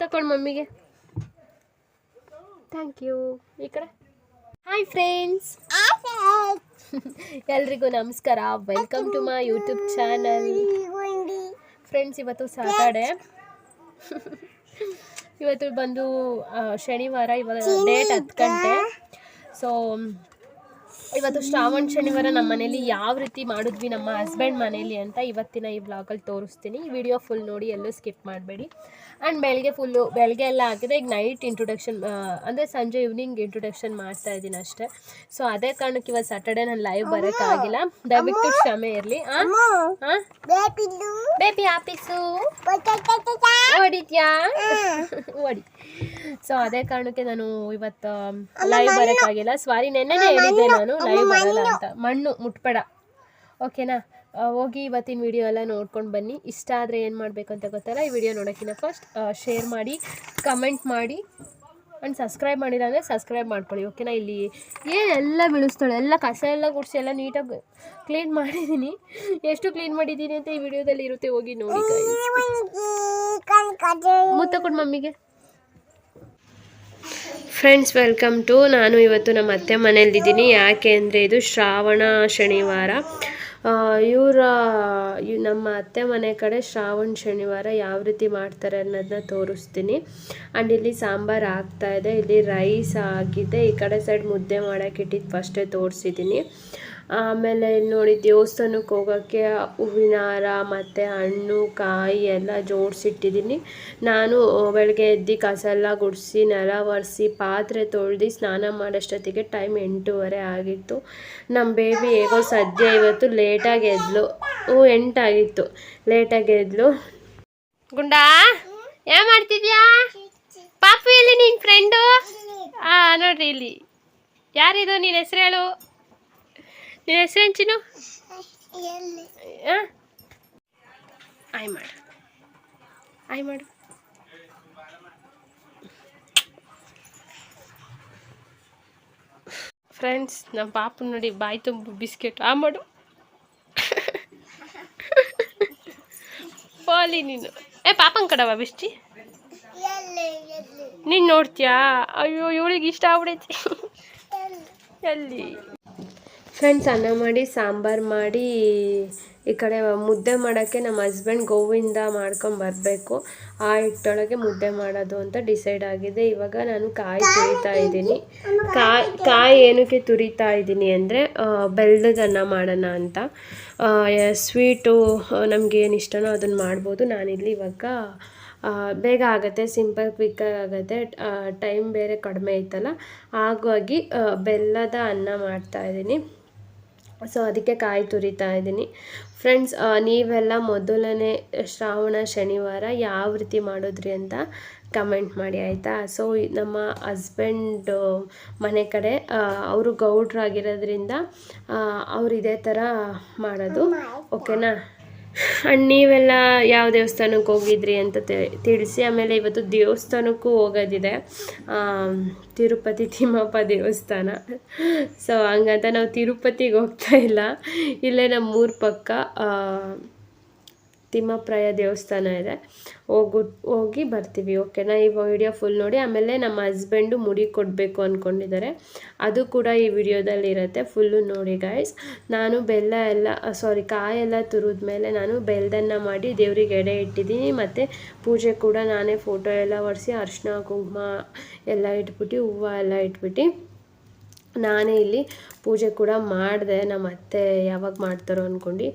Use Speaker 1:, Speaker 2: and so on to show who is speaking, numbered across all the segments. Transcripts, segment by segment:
Speaker 1: ತಕೊಂಡು ಮಮ್ಮಿಗೆ. Thank you ಈ ಕಡೆ. ಹಾಯ್ ಫ್ರೆಂಡ್ಸ್ ಎಲ್ರಿಗೂ ನಮಸ್ಕಾರ. Welcome to my YouTube channel friends ಇವತ್ತು ಸಾಟರ್ಡೆ ಇವತ್ತು ಬಂದು ಶನಿವಾರ ಇವಾಗ ಡೇಟ್ ಹತ್ತು ಗಂಟೆ. ಸೊ ಇವತ್ತು ಶ್ರಾವಣ ಶನಿವಾರ ನಮ್ಮ ಮನೇಲಿ ಯಾವ ರೀತಿ ಮಾಡಿದ್ವಿ ನಮ್ಮ ಹಸ್ಬೆಂಡ್ ಮನೇಲಿ ಅಂತ ಇವತ್ತಿನ ಈ ಬ್ಲಾಗಲ್ಲಿ ತೋರಿಸ್ತೀನಿ. ಈ ವಿಡಿಯೋ ಫುಲ್ ನೋಡಿ ಎಲ್ಲೂ ಸ್ಕಿಪ್ ಮಾಡಬೇಡಿ. ಆ್ಯಂಡ್ ಬೆಳಗ್ಗೆ ಫುಲ್ಲು ಬೆಳಗ್ಗೆ ಎಲ್ಲ ಆಗಿದೆ. ಈಗ ನೈಟ್ ಇಂಟ್ರೊಡಕ್ಷನ್ ಅಂದರೆ ಸಂಜೆ ಈವ್ನಿಂಗ್ ಇಂಟ್ರೊಡಕ್ಷನ್ ಮಾಡ್ತಾ ಇದ್ದೀನಿ ಅಷ್ಟೇ. ಸೊ ಅದೇ ಕಾರಣಕ್ಕೆ ಇವತ್ತು ಸ್ಯಾಟರ್ಡೆ ನಾನು ಲೈವ್ ಬರೋಕ್ಕಾಗಿಲ್ಲ ದಯವಿಟ್ಟು ಕ್ಷಮೆ ಇರಲಿ. ಬೇಬಿ ಆಫೀಸು ಹೊಡಿತ್ಯಾ ಹೊಡಿ ಸೊ ಅದೇ ಕಾರಣಕ್ಕೆ ನಾನು ಇವತ್ತು ಲೈವ್ ಬರೋಕ್ಕಾಗಿಲ್ಲ ಸ್ವಾರಿ ನೆನ್ನೆನೇ ಹೇಳಿದ್ದೆ ನಾನು. ಬರಲ್ಲ ಅಂತ. ಮಣ್ಣು ಮುಟ್ಬೇಡ. ಓಕೆನಾ ಹೋಗಿ ಇವತ್ತಿನ ವಿಡಿಯೋ ಎಲ್ಲ ನೋಡ್ಕೊಂಡು ಬನ್ನಿ. ಇಷ್ಟ ಆದರೆ ಏನು ಮಾಡಬೇಕು ಅಂತ ಗೊತ್ತಲ್ಲ? ಈ ವಿಡಿಯೋ ನೋಡೋಕ್ಕಿಂತ ಫಸ್ಟ್ ಶೇರ್ ಮಾಡಿ ಕಮೆಂಟ್ ಮಾಡಿ ಆ್ಯಂಡ್ ಸಬ್ಸ್ಕ್ರೈಬ್ ಮಾಡಿಲ್ಲ ಅಂದರೆ ಸಬ್ಸ್ಕ್ರೈಬ್ ಮಾಡ್ಕೊಳ್ಳಿ ಓಕೆನಾ ಇಲ್ಲಿ ಏನೆಲ್ಲ ಬೀಳಿಸ್ತಾಳೆ? ಎಲ್ಲ ಕಸ ಎಲ್ಲ ಗುಡಿಸಿ ಎಲ್ಲ ನೀಟಾಗಿ ಕ್ಲೀನ್ ಮಾಡಿದ್ದೀನಿ ಎಷ್ಟು ಕ್ಲೀನ್ ಮಾಡಿದ್ದೀನಿ ಅಂತ ಈ ವಿಡಿಯೋದಲ್ಲಿ ಇರುತ್ತೆ ಹೋಗಿ ನೋಡಿ ಮುತ್ತ ಕೊಡು ಮಮ್ಮಿಗೆ. ಫ್ರೆಂಡ್ಸ್ ವೆಲ್ಕಮ್ ಟು ನಾನು ಇವತ್ತು ನಮ್ಮ ಅತ್ತೆ ಮನೇಲಿದ್ದೀನಿ ಯಾಕೆ ಅಂದರೆ ಇದು ಶ್ರಾವಣ ಶನಿವಾರ. ಇವರ ನಮ್ಮ ಅತ್ತೆ ಮನೆ ಕಡೆ ಶ್ರಾವಣ ಶನಿವಾರ ಯಾವ ರೀತಿ ಮಾಡ್ತಾರೆ ಅನ್ನೋದನ್ನ ತೋರಿಸ್ತೀನಿ. ಆ್ಯಂಡ್ ಇಲ್ಲಿ ಸಾಂಬಾರು ಆಗ್ತಾಯಿದೆ ಇಲ್ಲಿ ರೈಸ್ ಆಗಿದೆ. ಈ ಕಡೆ ಸೈಡ್ ಮುದ್ದೆ ಮಾಡೋಕ್ಕಿಟ್ಟಿದ್ದು ಫಸ್ಟೇ ತೋರಿಸಿದ್ದೀನಿ ಆಮೇಲೆ ನೋಡಿ ದೇವಸ್ಥಾನಕ್ಕೆ ಹೋಗೋಕ್ಕೆ ಹೂವಿನ ಹಾರ ಮತ್ತು ಹಣ್ಣು, ಕಾಯಿ ಎಲ್ಲ ಜೋಡಿಸಿಟ್ಟಿದ್ದೀನಿ. ನಾನು ಬೆಳಗ್ಗೆ ಎದ್ದು ಕಸ ಎಲ್ಲ ಗುಡಿಸಿ, ನೆಲ ಒರೆಸಿ, ಪಾತ್ರೆ ತೊಳೆದು ಸ್ನಾನ ಮಾಡೋಷ್ಟೊತ್ತಿಗೆ ಟೈಮ್ ಎಂಟೂವರೆ ಆಗಿತ್ತು. ನಮ್ಮ ಬೇಬಿ ಹೇಗೋ ಸದ್ಯ ಇವತ್ತು ಲೇಟಾಗಿ ಎದ್ಲು. ಹ್ಞೂ ಎಂಟಾಗಿತ್ತು. ಲೇಟಾಗಿ ಎದ್ಲು. ಗುಂಡಾ, ಏನು ಮಾಡ್ತಿದ್ಯಾ? ಪಾಪು ಎಲ್ಲಿ ನಿನ್ನ ಫ್ರೆಂಡು ಹಾಂ ನೋಡ್ರಿ ಇಲ್ಲಿ. ಯಾರಿದು? ನಿನ್ನ ಹೆಸ್ರು ಹೇಳು. ಆ? ಆಯ್ ಮಾಡು. ಆಯ್ ಮಾಡು. ಫ್ರೆಂಡ್ಸ್ ನಮ್ಮ ಪಾಪು ನೋಡಿ ಬಾಯಿ ತುಂಬ ಬಿಸ್ಕೆಟ್. ಆ ಮಾಡು. ಪಾಲಿ ನೀನು. ಏ ಪಾಪನ್ ಕಡವ ಬಿಸ್ಟಿ ನೀನು ನೋಡ್ತೀಯಾ? ಅಯ್ಯೋ ಇವಳಿಗೆ ಇಷ್ಟ ಆಗ್ಬಿಡೈತಿ. ಎಲ್ಲಿ? ಫ್ರೆಂಡ್ಸ್, ಅನ್ನ ಮಾಡಿ, ಸಾಂಬಾರು ಮಾಡಿ, ಈ ಕಡೆ ಮುದ್ದೆ ಮಾಡೋಕ್ಕೆ ನಮ್ಮ ಹಸ್ಬೆಂಡ್ ಗೋವಿಂದ ಮಾಡ್ಕೊಂಡು ಬರಬೇಕು. ಆ ಹಿಟ್ಟೊಳಗೆ ಮುದ್ದೆ ಮಾಡೋದು ಅಂತ ಡಿಸೈಡ್ ಆಗಿದೆ. ಇವಾಗ ನಾನು ಕಾಯಿ ತುರಿತಾ ಇದ್ದೀನಿ. ಕಾಯಿ ಕಾಯಿ ಏನಕ್ಕೆ ತುರಿತಾ ಇದ್ದೀನಿ ಅಂದರೆ ಬೆಲ್ಲದನ್ನ ಮಾಡೋಣ ಅಂತ. ಸ್ವೀಟು ಏನು ಇಷ್ಟನೋ ಅದನ್ನು ಮಾಡ್ಬೋದು. ನಾನಿಲ್ಲಿ ಇವಾಗ ಬೇಗ ಆಗುತ್ತೆ ಸಿಂಪಲ್ ಕ್ವಿಕ್ಕಾಗಿ ಆಗುತ್ತೆ. ಟೈಮ್ ಬೇರೆ ಕಡಿಮೆ ಇತ್ತಲ್ಲ ಹಾಗಾಗಿ ಬೆಲ್ಲದ ಅನ್ನ ಮಾಡ್ತಾ ಇದ್ದೀನಿ. ಸೊ ಅದಕ್ಕೆ ಕಾಯಿ ತುರಿತಾ ಇದ್ದೀನಿ. ಫ್ರೆಂಡ್ಸ್ ನೀವೆಲ್ಲ ಮೊದಲನೇ ಶ್ರಾವಣ ಶನಿವಾರ ಯಾವ ರೀತಿ ಮಾಡಿದ್ರಿ ಅಂತ ಕಮೆಂಟ್ ಮಾಡಿ ಆಯಿತಾ? ಸೊ ನಮ್ಮ ಹಸ್ಬೆಂಡ್ ಮನೆ ಕಡೆ ಅವರು ಗೌಡ್ರಾಗಿರೋದ್ರಿಂದ ಅವ್ರು ಇದೇ ಥರ ಮಾಡೋದು. ಓಕೆನಾ ಆ್ಯಂಡ್ ನೀವೆಲ್ಲ ಯಾವ ದೇವಸ್ಥಾನಕ್ಕೆ ಹೋಗಿದ್ರಿ ಅಂತ ತಿಳಿಸಿ. ಆಮೇಲೆ ಇವತ್ತು ದೇವಸ್ಥಾನಕ್ಕೂ ಹೋಗೋದಿದೆ. ತಿರುಪತಿ ತಿಮ್ಮಪ್ಪ ದೇವಸ್ಥಾನ. ಸೊ ಹಂಗಂತ ನಾವು ತಿರುಪತಿಗೆ ಹೋಗ್ತಾ ಇಲ್ಲ. ಇಲ್ಲೇ ನಮ್ಮ ಊರ ಪಕ್ಕ ತಿಮ್ಮಪ್ರಾಯ ದೇವಸ್ಥಾನ ಇದೆ. ಹೋಗು, ಹೋಗಿ ಬರ್ತೀವಿ ಓಕೆನಾ ಈ ವಿಡಿಯೋ ಫುಲ್ ನೋಡಿ, ಆಮೇಲೆ ನಮ್ಮ ಹಸ್ಬೆಂಡು ಮುಡಿ ಕೊಡಬೇಕು ಅಂದ್ಕೊಂಡಿದ್ದಾರೆ ಅದು ಕೂಡ ಈ ವಿಡಿಯೋದಲ್ಲಿ ಇರುತ್ತೆ ಫುಲ್ಲು ನೋಡಿ ಗಾಯ್ಸ್ ನಾನು ಬೆಲ್ಲ ಎಲ್ಲ ಸಾರಿ ಕಾಯೆಲ್ಲ ತುರಿದ್ಮೇಲೆ ನಾನು ಬೆಲ್ಲದನ್ನ ಮಾಡಿ ದೇವ್ರಿಗೆ ಎಡೆ ಇಟ್ಟಿದ್ದೀನಿ. ಮತ್ತು ಪೂಜೆ ಕೂಡ ನಾನೇ ಫೋಟೋ ಎಲ್ಲ ಒರೆಸಿ ಅರಿಶಿನ, ಕುಂಕುಮ ಎಲ್ಲ ಇಟ್ಬಿಟ್ಟು, ಹೂವು ಎಲ್ಲ ಇಟ್ಬಿಟ್ಟು ನಾನೇ ಇಲ್ಲಿ ಪೂಜೆ ಕೂಡ ಮಾಡಿದೆ ನಮ್ಮ ಅತ್ತೆ ಯಾವಾಗ ಮಾಡ್ತಾರೋ ಅಂದ್ಕೊಂಡು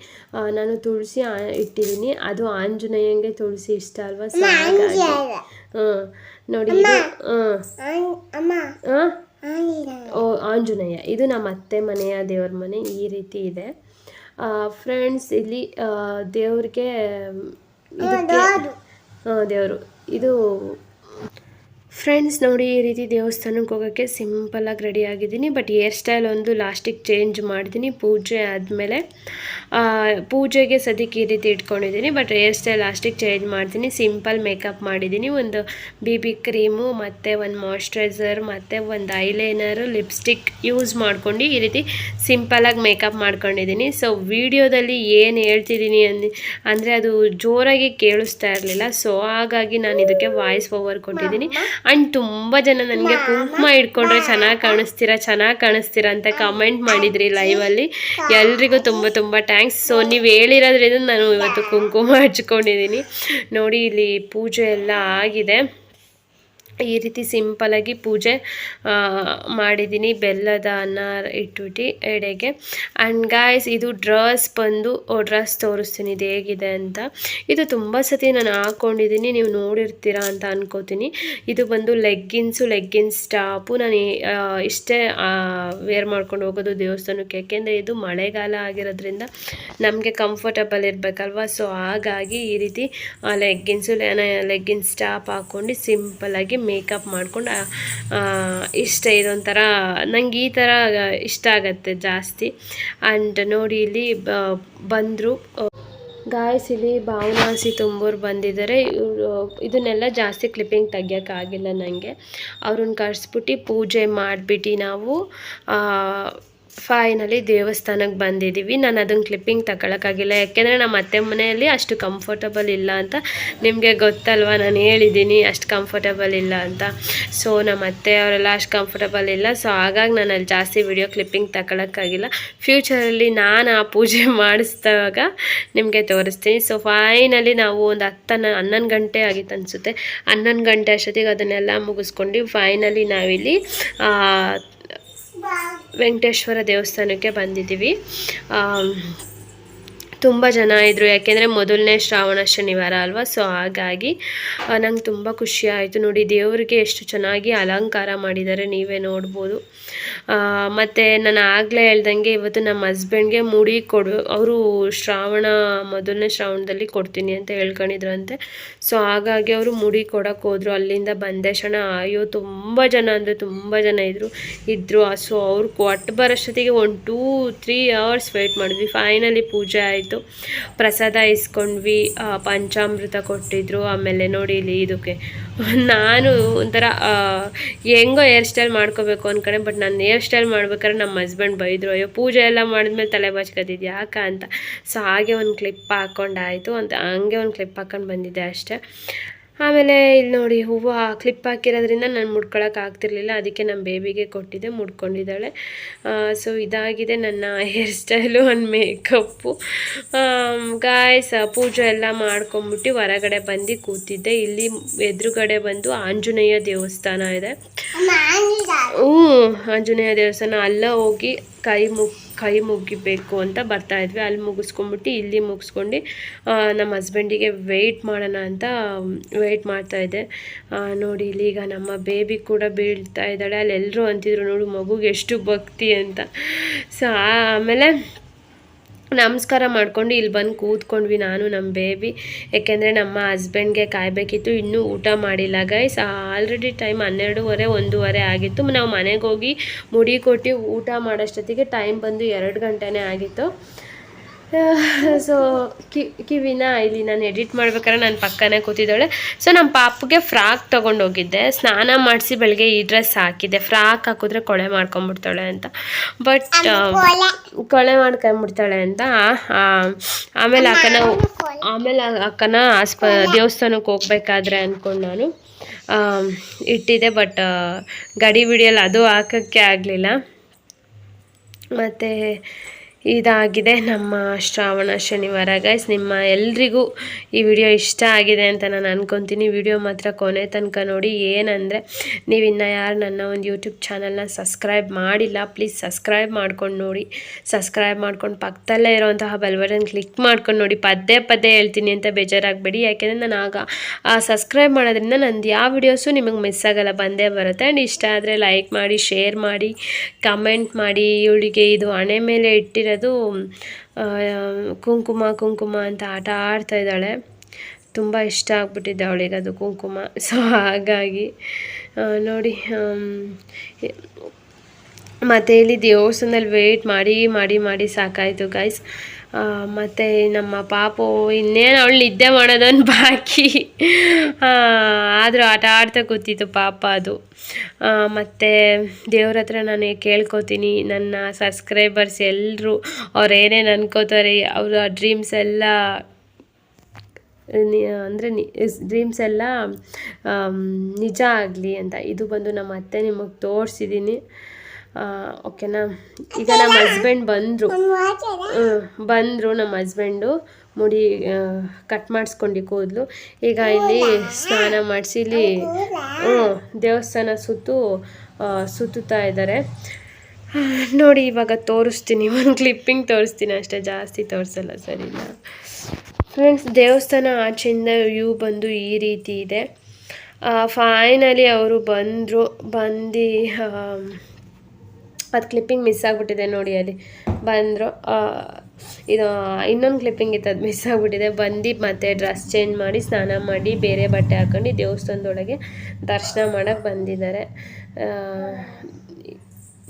Speaker 1: ನಾನು ತುಳಸಿ ಇಟ್ಟಿದ್ದೀನಿ. ಅದು ಆಂಜನೇಯಂಗೆ ತುಳಸಿ ಇಷ್ಟ ಅಲ್ವಾ? ಸೊ ಹಾಗಾಗಿ ಹಾಂ ನೋಡಿ ಓ ಆಂಜನೇಯ. ಇದು ನಮ್ಮ ಅತ್ತೆ ಮನೆಯ ದೇವ್ರ ಮನೆ ಈ ರೀತಿ ಇದೆ. ಫ್ರೆಂಡ್ಸ್ ಇಲ್ಲಿ ದೇವ್ರಿಗೆ ದೇವರು. ಇದು ಫ್ರೆಂಡ್ಸ್ ನೋಡಿ ಈ ರೀತಿ ದೇವಸ್ಥಾನಕ್ಕೆ ಹೋಗೋಕ್ಕೆ ಸಿಂಪಲಾಗಿ ರೆಡಿ ಆಗಿದ್ದೀನಿ. ಬಟ್ ಹೇರ್ ಸ್ಟೈಲ್ ಒಂದು ಲಾಸ್ಟಿಗೆ ಚೇಂಜ್ ಮಾಡಿದ್ದೀನಿ. ಪೂಜೆ ಆದಮೇಲೆ ಪೂಜೆಗೆ ಸದ್ಯಕ್ಕೆ ಈ ರೀತಿ ಇಟ್ಕೊಂಡಿದ್ದೀನಿ. ಬಟ್ ಹೇರ್ ಸ್ಟೈಲ್ ಲಾಸ್ಟಿಗೆ ಚೇಂಜ್ ಮಾಡ್ತೀನಿ. ಸಿಂಪಲ್ ಮೇಕಪ್ ಮಾಡಿದ್ದೀನಿ. ಒಂದು ಬಿ ಬಿ ಕ್ರೀಮು ಮತ್ತು ಒಂದು ಮಾಯ್ಶ್ಚರೈಸರ್ ಮತ್ತು ಒಂದು ಐಲೈನರು ಲಿಪ್ಸ್ಟಿಕ್ ಯೂಸ್ ಮಾಡ್ಕೊಂಡು ಈ ರೀತಿ ಸಿಂಪಲಾಗಿ ಮೇಕಪ್ ಮಾಡ್ಕೊಂಡಿದ್ದೀನಿ. ಸೊ ವಿಡಿಯೋದಲ್ಲಿ ಏನು ಹೇಳ್ತಿದ್ದೀನಿ ಅಂದು, ಅಂದರೆ ಅದು ಜೋರಾಗಿ ಕೇಳಿಸ್ತಾ ಇರಲಿಲ್ಲ. ಸೊ ಹಾಗಾಗಿ ನಾನು ಇದಕ್ಕೆ ವಾಯ್ಸ್ ಓವರ್ ಕೊಟ್ಟಿದ್ದೀನಿ. ಆ್ಯಂಡ್ ತುಂಬ ಜನ ನನಗೆ ಕುಂಕುಮ ಇಟ್ಕೊಂಡ್ರೆ ಚೆನ್ನಾಗಿ ಕಾಣಿಸ್ತೀರಾ ಚೆನ್ನಾಗಿ ಕಾಣಿಸ್ತೀರಾ ಅಂತ ಕಮೆಂಟ್ ಮಾಡಿದ್ರಿ ಲೈವಲ್ಲಿ ಎಲ್ರಿಗೂ ತುಂಬ ತುಂಬ ಥ್ಯಾಂಕ್ಸ್ ಸೊ ನೀವು ಹೇಳಿರೋದ್ರಿಂದ ನಾನು ಇವತ್ತು ಕುಂಕುಮ ಹಚ್ಕೊಂಡಿದ್ದೀನಿ. ನೋಡಿ ಇಲ್ಲಿ ಪೂಜೆ ಎಲ್ಲ ಆಗಿದೆ. ಈ ರೀತಿ ಸಿಂಪಲಾಗಿ ಪೂಜೆ ಮಾಡಿದ್ದೀನಿ. ಬೆಲ್ಲದ ಅನ್ನ ಇಟ್ಬಿಟ್ಟು ಎಡೆಗೆ. ಆ್ಯಂಡ್ ಗಾಯ್ಸ್ ಇದು ಡ್ರೆಸ್ ಬಂದು ಡ್ರೆಸ್ ತೋರಿಸ್ತೀನಿ ಇದು ಹೇಗಿದೆ ಅಂತ. ಇದು ತುಂಬ ಸತಿ ನಾನು ಹಾಕ್ಕೊಂಡಿದ್ದೀನಿ ನೀವು ನೋಡಿರ್ತೀರಾ ಅಂತ ಅನ್ಕೋತೀನಿ. ಇದು ಬಂದು ಲೆಗ್ಗಿನ್ಸು ಲೆಗ್ಗಿನ್ಸ್ ಟಾಪು ನಾನು ಇಷ್ಟೇ ವೇರ್ ಮಾಡ್ಕೊಂಡು ಹೋಗೋದು ದೇವಸ್ಥಾನಕ್ಕೆ. ಯಾಕೆಂದರೆ ಇದು ಮಳೆಗಾಲ ಆಗಿರೋದ್ರಿಂದ ನಮಗೆ ಕಂಫರ್ಟಬಲ್ ಇರಬೇಕಲ್ವಾ? ಸೊ ಹಾಗಾಗಿ ಈ ರೀತಿ ಲೆಗ್ಗಿನ್ಸು ಲೆಗ್ಗಿನ್ಸ್ ಟಾಪ್ ಹಾಕ್ಕೊಂಡು ಸಿಂಪಲಾಗಿ ಮೇಕಪ್ ಮಾಡ್ಕೊಂಡು ಇಷ್ಟ ಇದೊಂಥರ ನಂಗೆ ಈ ಥರ ಇಷ್ಟ ಆಗತ್ತೆ ಜಾಸ್ತಿ. ಆ್ಯಂಡ್ ನೋಡಿ ಇಲ್ಲಿ ಬಂದರು. ಗಾಯಸ್ ಇಲ್ಲಿ ಭಾವನಾಸಿ ತುಂಬೋರು ಬಂದಿದ್ದಾರೆ. ಇವರು, ಇದನ್ನೆಲ್ಲ ಜಾಸ್ತಿ ಕ್ಲಿಪ್ಪಿಂಗ್ ತೆಗಿಯೋಕ್ಕಾಗಿಲ್ಲ ನನಗೆ ಅವ್ರನ್ನ ಕರೆಸ್ಬಿಟ್ಟು ಪೂಜೆ ಮಾಡಿಬಿಟ್ಟು ನಾವು ಫೈನಲಿ ದೇವಸ್ಥಾನಕ್ಕೆ ಬಂದಿದ್ದೀವಿ. ನಾನು ಅದನ್ನು ಕ್ಲಿಪ್ಪಿಂಗ್ ತಗೊಳಕ್ಕಾಗಿಲ್ಲ. ಯಾಕೆಂದರೆ ನಮ್ಮ ಅತ್ತೆ ಮನೆಯಲ್ಲಿ ಅಷ್ಟು ಕಂಫರ್ಟಬಲ್ ಇಲ್ಲ ಅಂತ ನಿಮಗೆ ಗೊತ್ತಲ್ವ? ನಾನು ಹೇಳಿದ್ದೀನಿ ಅಷ್ಟು ಕಂಫರ್ಟಬಲ್ ಇಲ್ಲ ಅಂತ. ಸೊ ನಮ್ಮ ಅತ್ತೆ ಅವರೆಲ್ಲ ಅಷ್ಟು ಕಂಫರ್ಟಬಲ್ ಇಲ್ಲ. ಸೊ ಹಾಗಾಗಿ ನಾನು ಅಲ್ಲಿ ಜಾಸ್ತಿ ವಿಡಿಯೋ ಕ್ಲಿಪ್ಪಿಂಗ್ ತಗೊಳಕ್ಕಾಗಿಲ್ಲ. ಫ್ಯೂಚರಲ್ಲಿ ನಾನು ಆ ಪೂಜೆ ಮಾಡಿಸಿದಾಗ ನಿಮಗೆ ತೋರಿಸ್ತೀನಿ. ಸೊ ಫೈನಲಿ ನಾವು ಒಂದು ಹತ್ತನ, ಹನ್ನೊಂದು ಗಂಟೆ ಆಗಿತ್ತು ಅನಿಸುತ್ತೆ. ಹನ್ನೊಂದು ಗಂಟೆ ಅಷ್ಟೊತ್ತಿಗೆ ಅದನ್ನೆಲ್ಲ ಮುಗಿಸ್ಕೊಂಡು ಫೈನಲಿ ನಾವಿಲ್ಲಿ ವೆಂಕಟೇಶ್ವರ ದೇವಸ್ಥಾನಕ್ಕೆ ಬಂದಿದ್ದೀವಿ. ತುಂಬ ಜನ ಇದ್ದರು ಯಾಕೆಂದರೆ ಮೊದಲನೇ ಶ್ರಾವಣ ಶನಿವಾರ ಅಲ್ವಾ? ಸೊ ಹಾಗಾಗಿ ನಂಗೆ ತುಂಬ ಖುಷಿ ಆಯಿತು. ನೋಡಿ, ದೇವರಿಗೆ ಎಷ್ಟು ಚೆನ್ನಾಗಿ ಅಲಂಕಾರ ಮಾಡಿದ್ದಾರೆ, ನೀವೇ ನೋಡ್ಬೋದು. ಮತ್ತು ನಾನು ಆಗಲೇ ಹೇಳ್ದಂಗೆ ಇವತ್ತು ನಮ್ಮ ಹಸ್ಬೆಂಡ್ಗೆ ಮುಡಿ ಕೊಡು, ಅವರು ಶ್ರಾವಣ, ಮೊದಲನೇ ಶ್ರಾವಣದಲ್ಲಿ ಕೊಡ್ತೀನಿ ಅಂತ ಹೇಳ್ಕೊಂಡಿದ್ರಂತೆ. ಸೊ ಹಾಗಾಗಿ ಅವರು ಮುಡಿ ಕೊಡೋಕೆ ಹೋದರು. ಅಲ್ಲಿಂದ ಬಂದೆ ಕ್ಷಣ, ಅಯ್ಯೋ, ತುಂಬ ಜನ ಅಂದರೆ ತುಂಬ ಜನ ಇದ್ದರು ಇದ್ದರು ಸೊ ಅವ್ರು ಕೊಟ್ಟು ಬರೋಷ್ಟೊತ್ತಿಗೆ ಒಂದು ಟೂ ತ್ರೀ ಅವರ್ಸ್ ವೆಯ್ಟ್ ಮಾಡಿದ್ವಿ. ಫೈನಲಿ ಪೂಜೆ ಆಯಿತು. ಪ್ರಸಾದ ಇಸ್ಕೊಂಡ್ವಿ ಪಂಚಾಮೃತ ಕೊಟ್ಟಿದ್ರು. ಆಮೇಲೆ ನೋಡಿ ಇಲ್ಲಿ ಇದಕ್ಕೆ ನಾನು ಒಂಥರ ಹೆಂಗೋ ಹೇರ್ ಸ್ಟೈಲ್ ಮಾಡ್ಕೋಬೇಕು ಅನ್ಕೊಂಡೆ ಬಟ್ ನಾನು ಹೇರ್ ಸ್ಟೈಲ್ ಮಾಡ್ಬೇಕಾದ್ರೆ ನಮ್ಮ ಹಸ್ಬೆಂಡ್ ಬೈದರು, ಅಯ್ಯೋ, ಪೂಜೆ ಎಲ್ಲ ಮಾಡಿದ್ಮೇಲೆ ತಲೆ ಬಾಚ್ಕೋತಿದ್ಯಾ ಯಾಕ ಅಂತ? ಸೊ ಹಾಗೆ ಒಂದು ಕ್ಲಿಪ್ ಹಾಕ್ಕೊಂಡಾಯಿತು ಅಂತ, ಹಂಗೆ ಒಂದು ಕ್ಲಿಪ್ ಹಾಕ್ಕೊಂಡು ಬಂದಿದ್ದೆ ಅಷ್ಟೇ. ಆಮೇಲೆ ಇಲ್ಲಿ ನೋಡಿ ಹೂವು ಕ್ಲಿಪ್ ಹಾಕಿರೋದ್ರಿಂದ ನಾನು ಮುಡ್ಕೊಳಕ್ಕೆ ಆಗ್ತಿರ್ಲಿಲ್ಲ. ಅದಕ್ಕೆ ನಮ್ಮ ಬೇಬಿಗೆ ಕೊಟ್ಟಿದ್ದೆ ಮುಡ್ಕೊಂಡಿದ್ದಾಳೆ. ಸೊ ಇದಾಗಿದೆ ನನ್ನ ಹೇರ್ ಸ್ಟೈಲು ಒಂದು ಮೇಕಪ್ಪು ಗಾಯ್ಸ್ ಪೂಜೆ ಎಲ್ಲ ಮಾಡ್ಕೊಂಬಿಟ್ಟು ಹೊರಗಡೆ ಬಂದು ಕೂತಿದ್ದೆ. ಇಲ್ಲಿ ಎದುರುಗಡೆ ಬಂದು ಆಂಜನೇಯ ದೇವಸ್ಥಾನ ಇದೆ. ಹ್ಞೂ ಆಂಜನೇಯ. ದೇವಸ್ಥಾನ. ಅಲ್ಲ ಹೋಗಿ ಕೈ ಮುಗ್, ಕೈ ಮುಗಿಬೇಕು ಅಂತ ಬರ್ತಾ ಇದ್ವಿ. ಅಲ್ಲಿ ಮುಗಿಸ್ಕೊಂಬಿಟ್ಟು ಇಲ್ಲಿ ಮುಗಿಸ್ಕೊಂಡು ನಮ್ಮ ಹಸ್ಬೆಂಡಿಗೆ ವೆಯ್ಟ್ ಮಾಡೋಣ ಅಂತ ವೆಯ್ಟ್ ಮಾಡ್ತಾ ಇದ್ದೆ. ನೋಡಿ ಇಲ್ಲಿ ಈಗ ನಮ್ಮ ಬೇಬಿ ಕೂಡ ಬೀಳ್ತಾ ಇದ್ದಾಳೆ. ಅಲ್ಲಿ ಎಲ್ಲರೂ ಅಂತಿದ್ರು, ನೋಡು ಮಗುಗೆ ಎಷ್ಟು ಭಕ್ತಿ ಅಂತ. ಸೊ ಆಮೇಲೆ ನಮಸ್ಕಾರ ಮಾಡ್ಕೊಂಡು ಇಲ್ಲಿ ಬಂದು ಕೂತ್ಕೊಂಡ್ವಿ ನಾನು, ನಮ್ಮ ಬೇಬಿ ಯಾಕೆಂದರೆ ನಮ್ಮ ಹಸ್ಬೆಂಡ್ಗೆ ಕಾಯಬೇಕಿತ್ತು, ಇನ್ನೂ ಊಟ ಮಾಡಿಲ್ಲ. ಗೈಸ್ ಆಲ್ರೆಡಿ ಟೈಮ್ ಹನ್ನೆರಡೂವರೆ, ಒಂದೂವರೆ ಆಗಿತ್ತು. ನಾವು ಮನೆಗೆ ಹೋಗಿ ಮುಡಿ ಕೊಟ್ಟು ಊಟ ಮಾಡೋಷ್ಟೊತ್ತಿಗೆ ಟೈಮ್ ಬಂದು ಎರಡು ಗಂಟೆನೇ ಆಗಿತ್ತು. ಸೊ ಕಿವಿನ ಇಲ್ಲಿ ನಾನು ಎಡಿಟ್ ಮಾಡ್ಬೇಕಾದ್ರೆ ನಾನು ಪಕ್ಕನೇ ಕೂತಿದ್ದಾಳೆ. ಸೊ ನಮ್ಮ ಪಾಪಗೆ ಫ್ರಾಕ್ ತೊಗೊಂಡೋಗಿದ್ದೆ. ಸ್ನಾನ ಮಾಡಿಸಿ ಬೆಳಗ್ಗೆ ಈ ಡ್ರೆಸ್ ಹಾಕಿದ್ದೆ. ಫ್ರಾಕ್ ಹಾಕಿದ್ರೆ ಕೊಳೆ ಮಾಡ್ಕೊಂಬಿಡ್ತಾಳೆ ಅಂತ. ಬಟ್ ಕೊಳೆ. ಮಾಡ್ಕೊಂಬಿಡ್ತಾಳೆ ಅಂತ. ಆಮೇಲೆ ಅಕ್ಕನ ಆಮೇಲೆ ಅಕ್ಕನ ಆಸ್ಪ ದೇವಸ್ಥಾನಕ್ಕೆ ಹೋಗ್ಬೇಕಾದ್ರೆ ಅಂದ್ಕೊಂಡು ನಾನು. ಇಟ್ಟಿದ್ದೆ ಬಟ್ ಗಡಿ ಬಿಡಿಯಲ್ಲಿ ಅದು ಹಾಕೋಕ್ಕೆ ಆಗಲಿಲ್ಲ. ಮತ್ತು ಇದಾಗಿದೆ ನಮ್ಮ ಶ್ರಾವಣ ಶನಿವಾರ. ಗೈಸ್ ನಿಮ್ಮ ಎಲ್ರಿಗೂ ಈ ವಿಡಿಯೋ ಇಷ್ಟ ಆಗಿದೆ ಅಂತ ನಾನು ಅನ್ಕೊತೀನಿ. ವಿಡಿಯೋ ಮಾತ್ರ ಕೊನೆ ತನಕ ನೋಡಿ. ಏನಂದರೆ, ನೀವು ಇನ್ನು ಯಾರು ನನ್ನ ಒಂದು ಯೂಟ್ಯೂಬ್ ಚಾನಲ್ನ ಸಬ್ಸ್ಕ್ರೈಬ್ ಮಾಡಿಲ್ಲ ಪ್ಲೀಸ್ ಸಬ್ಸ್ಕ್ರೈಬ್ ಮಾಡ್ಕೊಂಡು ನೋಡಿ. ಸಬ್ಸ್ಕ್ರೈಬ್ ಮಾಡ್ಕೊಂಡು ಪಕ್ಕದಲ್ಲೇ ಇರೋವಂತಹ ಬಟನ್ ಕ್ಲಿಕ್ ಮಾಡ್ಕೊಂಡು ನೋಡಿ. ಪದೇ ಪದೇ ಹೇಳ್ತೀನಿ ಅಂತ ಬೇಜಾರಾಗಬೇಡಿ. ಯಾಕೆಂದರೆ ನಾನು ಆಗ ಆ ಸಬ್ಸ್ಕ್ರೈಬ್ ಮಾಡೋದ್ರಿಂದ ನಂದು ಯಾವ ವಿಡಿಯೋಸು ನಿಮಗೆ ಮಿಸ್ ಆಗಲ್ಲ, ಬಂದೇ ಬರುತ್ತೆ. ಆ್ಯಂಡ್ ಇಷ್ಟ ಆದರೆ ಲೈಕ್ ಮಾಡಿ ಶೇರ್ ಮಾಡಿ ಕಮೆಂಟ್ ಮಾಡಿ. ಇವಳಿಗೆ ಇದು ಹಣೆ ಮೇಲೆ ಇಟ್ಟಿರೋದು ಆ, ಕುಂಕುಮ ಕುಂಕುಮ ಅಂತ ಆಟ ಆಡ್ತಾ ಇದ್ದಾಳೆ. ತುಂಬ ಇಷ್ಟ ಆಗ್ಬಿಟ್ಟಿದೆ ಅವಳಿಗೆ ಅದು ಕುಂಕುಮ. ಸೊ ಹಾಗಾಗಿ ನೋಡಿ ಮತ್ತು ಇಲ್ಲಿ ದೇವಸ್ಥಾನದಲ್ಲಿ ವೇಟ್ ಮಾಡಿ ಮಾಡಿ ಮಾಡಿ ಸಾಕಾಯಿತು ಗೈಸ್ ಮತ್ತು ನಮ್ಮ ಪಾಪು ಇನ್ನೇನು ಅವಳು ನಿದ್ದೆ ಮಾಡೋದೊಂದು ಬಾಕಿ. ಆದರೂ ಆಟ ಆಡ್ತಾ ಕೂತಿತ್ತು ಪಾಪ ಅದು. ಮತ್ತು ದೇವ್ರ ಹತ್ರ ನಾನು ಕೇಳ್ಕೊತೀನಿ. ನನ್ನ ಸಬ್ಸ್ಕ್ರೈಬರ್ಸ್ ಎಲ್ಲರೂ ಅವ್ರು ಏನೇನು ಅನ್ಕೋತಾರೆ, ಅವರ ಡ್ರೀಮ್ಸ್ ಎಲ್ಲ ಅಂದರೆ ಡ್ರೀಮ್ಸ್ ಎಲ್ಲ ನಿಜ ಆಗಲಿ ಅಂತ. ಇದು ಬಂದು ನಮ್ಮ ಅತ್ತೆ ನಿಮಗೆ ತೋರಿಸಿದ್ದೀನಿ ಓಕೆನಾ ಈಗ ನಮ್ಮ ಹಸ್ಬೆಂಡ್ ಬಂದರು. ಬಂದರು ನಮ್ಮ ಹಸ್ಬೆಂಡು ಮುಡಿ ಕಟ್ ಮಾಡಿಸ್ಕೊಂಡು ಕೂದಲು ಈಗ ಇಲ್ಲಿ ಸ್ನಾನ ಮಾಡಿಸಿ ಇಲ್ಲಿ ಹ್ಞೂ ದೇವಸ್ಥಾನ ಸುತ್ತು ಸುತ್ತುತ್ತಾ ಇದ್ದಾರೆ ನೋಡಿ ಇವಾಗ ತೋರಿಸ್ತೀನಿ ಒಂದು ಕ್ಲಿಪ್ಪಿಂಗ್ ತೋರಿಸ್ತೀನಿ ಅಷ್ಟೇ ಜಾಸ್ತಿ ತೋರಿಸಲ್ಲ ಸರಿನಾ ಫ್ರೆಂಡ್ಸ್ ದೇವಸ್ಥಾನ ಆಚೆಯಿಂದ ವ್ಯೂ ಬಂದು ಈ ರೀತಿ ಇದೆ. ಫೈನಲಿ ಅವರು ಬಂದರು ಬಂದು ಅದು ಕ್ಲಿಪ್ಪಿಂಗ್ ಮಿಸ್ ಆಗಿಬಿಟ್ಟಿದೆ ನೋಡಿ ಅಲ್ಲಿ. ಬಂದರು ಇದು, ಇನ್ನೊಂದು ಕ್ಲಿಪ್ಪಿಂಗ್ ಇತ್ತು ಅದು ಮಿಸ್ ಆಗಿಬಿಟ್ಟಿದೆ. ಬಂದು ಮತ್ತೆ ಡ್ರೆಸ್ ಚೇಂಜ್ ಮಾಡಿ ಸ್ನಾನ ಮಾಡಿ ಬೇರೆ ಬಟ್ಟೆ ಹಾಕೊಂಡು ದೇವಸ್ಥಾನದೊಳಗೆ ದರ್ಶನ ಮಾಡೋಕ್ಕೆ ಬಂದಿದ್ದಾರೆ.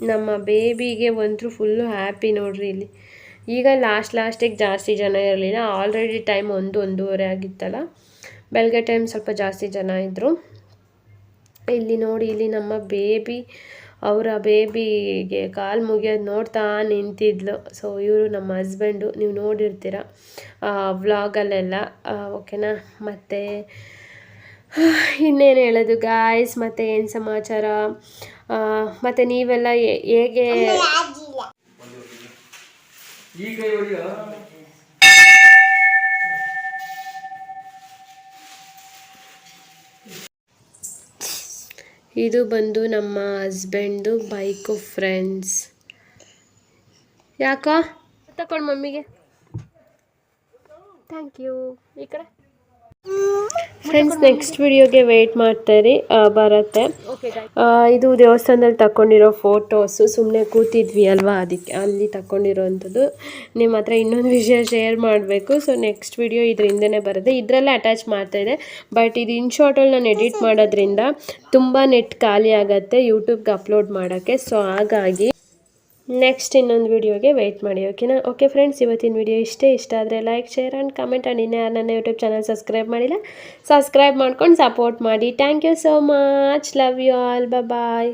Speaker 1: ನಮ್ಮ ಬೇಬಿಗೆ ಒಂಥರು ಫುಲ್ಲು ಹ್ಯಾಪಿ ನೋಡಿರಿ ಇಲ್ಲಿ. ಈಗ ಲಾಸ್ಟ್ ಲಾಸ್ಟಿಗೆ ಜಾಸ್ತಿ ಜನ ಇರಲಿಲ್ಲ. ಆಲ್ರೆಡಿ ಟೈಮ್ ಒಂದು, ಒಂದೂವರೆ ಆಗಿತ್ತಲ್ಲ. ಬೆಳಗ್ಗೆ ಟೈಮ್ ಸ್ವಲ್ಪ ಜಾಸ್ತಿ ಜನ ಇದ್ದರು ಇಲ್ಲಿ ನೋಡಿ, ಇಲ್ಲಿ ನಮ್ಮ ಬೇಬಿ ಅವರ ಬೇಬಿಗೆ ಕಾಲು ಮುಗಿಯೋದು ನೋಡ್ತಾ ನಿಂತಿದ್ಲು. ಸೊ ಇವರು ನಮ್ಮ ಹಸ್ಬೆಂಡು ನೀವು ನೋಡಿರ್ತೀರ? ವ್ಲಾಗಲ್ಲೆಲ್ಲ ಓಕೆನಾ ಮತ್ತು ಇನ್ನೇನು ಹೇಳೋದು? ಗಾಯ್ಸ್ ಮತ್ತು ಏನು ಸಮಾಚಾರ? ಮತ್ತು ನೀವೆಲ್ಲ ಹೇಗೆ ಇದು ಬಂದು ನಮ್ಮ ಹಸ್ಬೆಂಡು ಬೈಕು ಫ್ರೆಂಡ್ಸ್. ಯಾಕೋ? ತಕೊಂಡು ಮಮ್ಮಿಗೆ. ಥ್ಯಾಂಕ್ ಯು ಈ ಕಡೆ? ಫ್ರೆಂಡ್ಸ್ ನೆಕ್ಸ್ಟ್ ವಿಡಿಯೋಗೆ ವೆಯ್ಟ್ ಮಾಡ್ತಾ ಇರಿ ಬರುತ್ತೆ. ಇದು ದೇವಸ್ಥಾನದಲ್ಲಿ ತಗೊಂಡಿರೋ ಫೋಟೋಸು ಸುಮ್ಮನೆ ಕೂತಿದ್ವಿ ಅಲ್ವಾ ಅದಕ್ಕೆ? ಅಲ್ಲಿ ತಗೊಂಡಿರೋವಂಥದ್ದು ನಿಮ್ಮ ಹತ್ರ ಇನ್ನೊಂದು ವಿಷಯ ಶೇರ್ ಮಾಡಬೇಕು. ಸೊ ನೆಕ್ಸ್ಟ್ ವಿಡಿಯೋ ಇದರಿಂದನೇ ಬರುತ್ತೆ. ಇದರಲ್ಲೇ ಅಟ್ಯಾಚ್ ಮಾಡ್ತಾ ಇದೆ. ಬಟ್ ಇದು ಇನ್ ಶಾರ್ಟಲ್ಲಿ ನಾನು ಎಡಿಟ್ ಮಾಡೋದ್ರಿಂದ ತುಂಬ ನೆಟ್ ಖಾಲಿ ಆಗುತ್ತೆ ಯೂಟ್ಯೂಬ್ಗೆ ಅಪ್ಲೋಡ್ ಮಾಡೋಕ್ಕೆ. ಸೊ ಹಾಗಾಗಿ ನೆಕ್ಸ್ಟ್ ಇನ್ನೊಂದು ವೀಡಿಯೋಗೆ ವೆಯ್ಟ್ ಮಾಡಿ ಓಕೆನಾ ಓಕೆ ಫ್ರೆಂಡ್ಸ್ ಇವತ್ತಿನ ವಿಡಿಯೋ ಇಷ್ಟೇ. ಇಷ್ಟ ಆದರೆ like share and comment and ಇನ್ನೇ ನನ್ನ ಯೂಟ್ಯೂಬ್ ಚಾನಲ್ ಸಬ್ಸ್ಕ್ರೈಬ್ ಮಾಡಿಲ್ಲ ಸಬ್ಸ್ಕ್ರೈಬ್ ಮಾಡ್ಕೊಂಡು ಸಪೋರ್ಟ್ ಮಾಡಿ. Thank you so much love you all bye